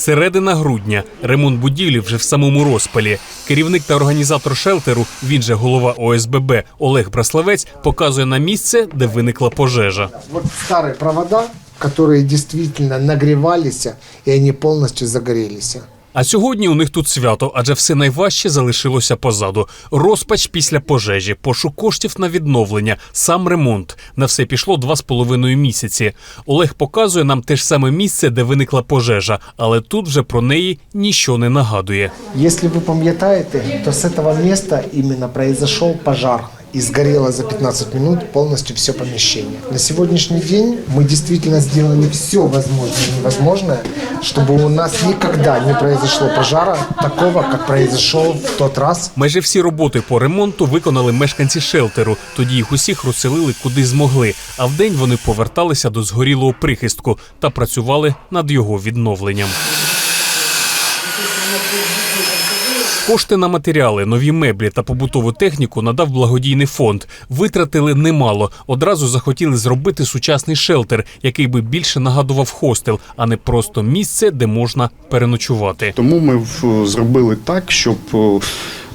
Середина грудня. Ремонт будівлі вже в самому розпалі. Керівник та організатор шелтеру, він же голова ОСББ Олег Браславець, показує на місце, де виникла пожежа. От старі провода, які дійсно нагрівалися, і вони повністю загорелись. А сьогодні у них тут свято, адже все найважче залишилося позаду. Розпач після пожежі, пошук коштів на відновлення, сам ремонт. На все пішло два з половиною місяці. Олег показує нам те ж саме місце, де виникла пожежа, але тут вже про неї ніщо не нагадує. Если вы помните, то с этого места именно произошел пожар. И сгорело за 15 минут полностью все помещение. На сегодняшний день мы действительно сделали все возможное и невозможное, чтобы у нас никогда не произошло пожара такого, как произошел в тот раз Майже всі роботи по ремонту виконали мешканці шелтеру. Тоді їх усіх розселили куди змогли. А вдень вони поверталися до згорілого прихистку та працювали над його відновленням. Кошти на матеріали, нові меблі та побутову техніку надав благодійний фонд. Витратили немало. Одразу захотіли зробити сучасний шелтер, який би більше нагадував хостел, а не просто місце, де можна переночувати. Тому ми зробили так, щоб,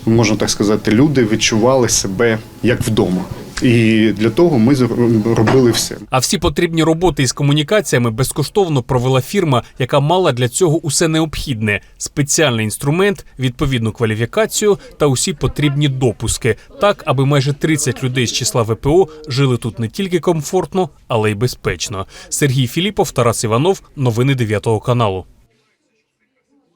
можна так сказати, люди відчували себе як вдома. І для того ми зробили все. А всі потрібні роботи із комунікаціями безкоштовно провела фірма, яка мала для цього усе необхідне: спеціальний інструмент, відповідну кваліфікацію та усі потрібні допуски, так аби майже 30 людей з числа ВПО жили тут не тільки комфортно, але й безпечно. Сергій Філіпов, Тарас Іванов, новини 9 каналу.